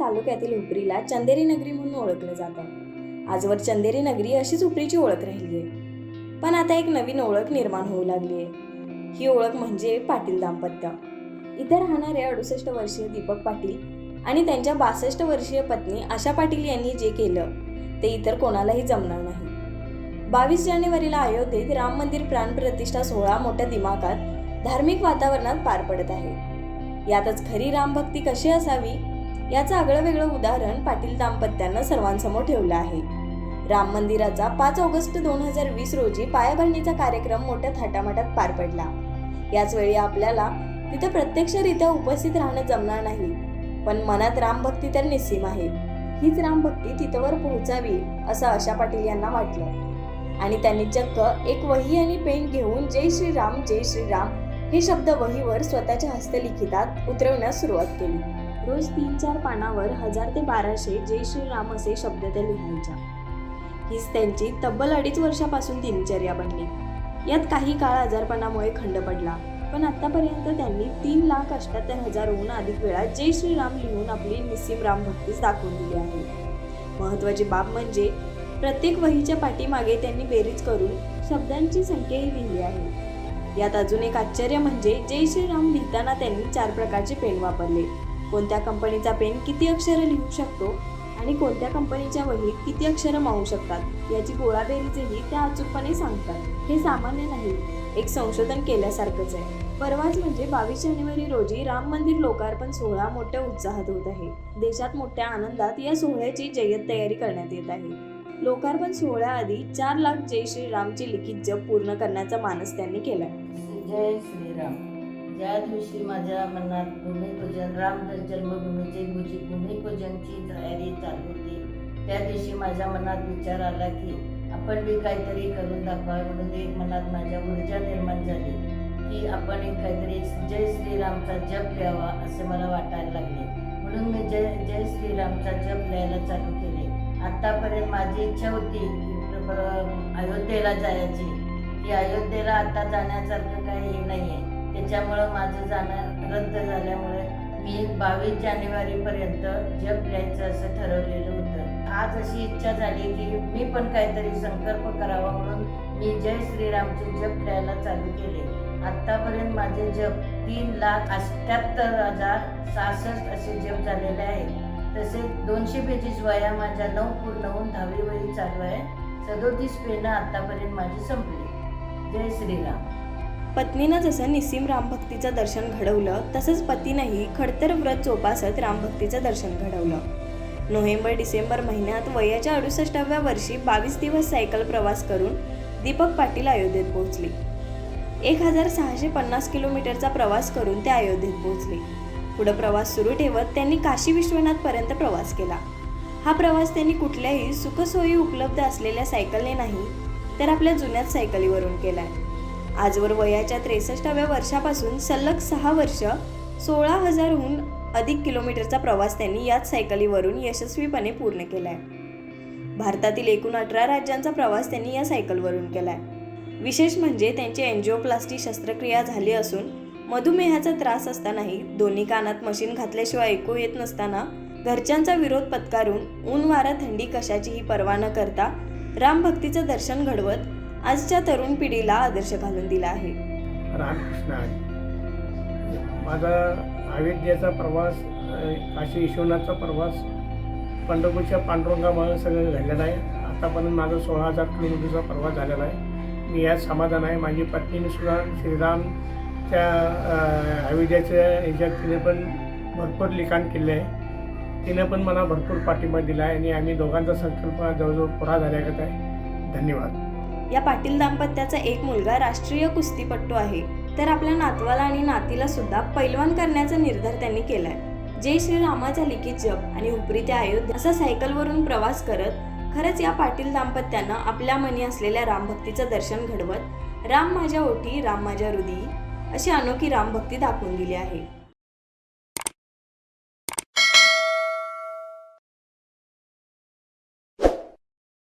तालुक्यातील हुपरीला चंदेरी नगरी म्हणून ओळखलं जातं. आजवर चंदेरी नगरी अशीच हुपरीची ओळख राहिली आहे. पण आता एक नवीन ओळख निर्माण होऊ लागली आहे. ही ओळख म्हणजे पाटील दाम्पत्य. इथे राहणारे अडुसष्ट वर्षीय दीपक पाटील आणि त्यांच्या बासष्ट वर्षीय पत्नी आशा पाटील यांनी जे केलं ते इतर कोणालाही जमणार नाही. बावीस जानेवारीला अयोध्येत राम मंदिर प्राण प्रतिष्ठा सोहळा मोठ्या दिमागात धार्मिक वातावरणात पार पडत आहे. यातच खरी रामभक्ती कशी असावी? याचं आगळं वेगळं उदाहरण पाटील दाम्पत्यानं सर्वांसमोर ठेवलं आहे. राम मंदिराचा पाच ऑगस्ट दोन हजार वीस रोजी पायाभरणीचा कार्यक्रम मोठ्या थाटामाटात पार पडला. याच वेळी आपल्याला तिथं प्रत्यक्षरित्या उपस्थित राहणं जमणार नाही पण मनात रामभक्ती तर निस्सीम आहे. हीच रामभक्ती तिथवर पोहोचावी असं आशा पाटील यांना वाटलं. आणि त्यांनी चक्क एक वही आणि पेन घेऊन जय श्रीराम जय श्रीराम हे शब्द वहीवर स्वतःच्या हस्तलिखितात उतरवण्यास सुरुवात केली. रोज तीन चार पानावर हजार ते बाराशे जय श्रीराम असे शब्द त्या लिहायच्या हीच त्यांची तब्बल अडीच वर्षापासून दिनचर्या बनली. यात काही काळ आजारपणामुळे खंड पडला पण आतापर्यंत त्यांनी तीन लाख अठ्याहत्तर हजारहून अधिक वेळा जय श्रीराम लिहून आपली निसीम राम भक्तीच दाखवून दिली आहे. महत्वाची बाब म्हणजे प्रत्येक वहीच्या पाठीमागे त्यांनी बेरीज करून शब्दांची संख्याही लिहिली आहे. यात अजून एक आश्चर्य म्हणजे जय श्रीराम लिहिताना त्यांनी चार प्रकारचे पेन वापरले. कोणत्या कंपनीचा पेन किती अक्षरं लिहू शकतो आणि कोणत्या कंपनीच्या वहीत किती अक्षरं मावू शकतात याची गोळाबेरीजही त्या अचूकपणे सांगतात. हे सामान्य नाही एक संशोधन केल्यासारखंच आहे. परवाच म्हणजे बावीस जानेवारी रोजी राम मंदिर लोकार्पण सोहळा मोठ्या उत्साहात होत आहे. देशात मोठ्या आनंदात या सोहळ्याची जय्यत तयारी करण्यात येत आहे. लोकार्पण सोहळ्याआधी चार लाख जय श्रीरामची लिखित जप पूर्ण करण्याचा मानस त्यांनी केला जय श्रीराम. ज्या दिवशी माझ्या मनात भूमिपूजन राम जन्मभूमीचे भूजी भूमिपूजनची तयारी चालू होती त्या दिवशी माझ्या मनात विचार आला की आपण बी काहीतरी करून दाखवा म्हणून एक मनात माझ्या ऊर्जा निर्माण झाली की आपण एक काहीतरी जय श्रीरामचा जप लिहावा असे मला वाटायला लागले. म्हणून मी जय जय श्रीरामचा जप लिहायला चालू केले. आत्तापर्यंत माझी इच्छा होती की अयोध्येला जायची. की अयोध्येला आता जाण्यासारखं काही हे नाही आहे त्याच्यामुळं माझं जाणं रद्द झाल्यामुळे मी बावीस जानेवारीपर्यंत जग लिहायचं असं ठरवलेलं होतं. आज अशी इच्छा झाली की मी पण काहीतरी संकल्प करावा म्हणून मी जय श्रीरामचे जप द्यायला चालू केले. आत्तापर्यंत माझे जप तीन लाख अठ्याहत्तर हजार सहासष्ट असे जप झालेले आहेत तसेच दोनशे पेजीस वया माझ्या नऊ पूर्ण होऊन दहावी वही चालू आहे. सदोतीस पेनं आत्तापर्यंत माझी संपली. जय श्रीराम. पत्नीनं जसं निसीम रामभक्तीचं दर्शन घडवलं तसंच पतीनंही खडतर व्रत जोपासत रामभक्तीचं दर्शन घडवलं. नोव्हेंबर डिसेंबर महिन्यात वयाच्या अडुसष्टाव्या वर्षी बावीस दिवस सायकल प्रवास करून दीपक पाटील अयोध्येत पोहोचले. एक हजार सहाशे पन्नास किलोमीटरचा प्रवास करून ते अयोध्येत पोहोचले. पुढं प्रवास सुरू ठेवत त्यांनी काशी विश्वनाथपर्यंत प्रवास केला. हा प्रवास त्यांनी कुठल्याही सुखसोयी उपलब्ध असलेल्या सायकलने नाही तर आपल्या जुन्याच सायकलीवरून केला आहे आजवर वयाच्या त्रेसष्टाव्या वर्षापासून सलग सहा वर्ष सोळा हजारहून अधिक किलोमीटरचा प्रवास त्यांनी याच सायकलीवरून यशस्वीपणे पूर्ण केला आहे भारतातील एकूण अठरा राज्यांचा प्रवास त्यांनी या सायकलवरून केला आहे विशेष म्हणजे त्यांची एन्जिओप्लास्टी शस्त्रक्रिया झाली असून मधुमेहाचा त्रास असतानाही दोन्ही कानात मशीन घातल्याशिवाय ऐकू येत नसताना घरच्यांचा विरोध पत्कारून ऊन वारा थंडी कशाचीही पर्वा न करता रामभक्तीचं दर्शन घडवत आजच्या तरुण पिढीला आदर्श घालून दिला आहे. रामकृष्ण आहे. माझा अयोध्येचा प्रवास काशी विश्वनाथचा प्रवास पंढरपूरच्या पांडुरंगामुळे सगळं झालेला आहे. आतापर्यंत माझा सोळा हजार किलोमीटरचा प्रवास झालेला आहे. मी यात समाधान आहे. माझी पत्नीने सुद्धा श्रीरामच्या अ, अयोध्येच्या ह्याच्यात तिने पण भरपूर लिखाण केले आहे. तिने पण मला भरपूर पाठिंबा दिला आहे आणि आम्ही दोघांचा संकल्प जवळजवळ पुरा झाल्यागत आहे. धन्यवाद. या पाटील दाम्पत्याचा एक मुलगा राष्ट्रीय कुस्तीपट्टू आहे. तर आपल्या नातवाला आणि नातीला सुद्धा पैलवान करण्याचा निर्धार त्यांनी केलाय. जय श्रीरामाच्या लिखित जप आणि उपरी ते अयोध्या असा सायकलवरून प्रवास करत खरंच या पाटील दाम्पत्यानं आपल्या मनी असलेल्या रामभक्तीचं दर्शन घडवत राम माझ्या ओठी राम माझ्या हृदयी अशी अनोखी रामभक्ती दाखवून दिली आहे.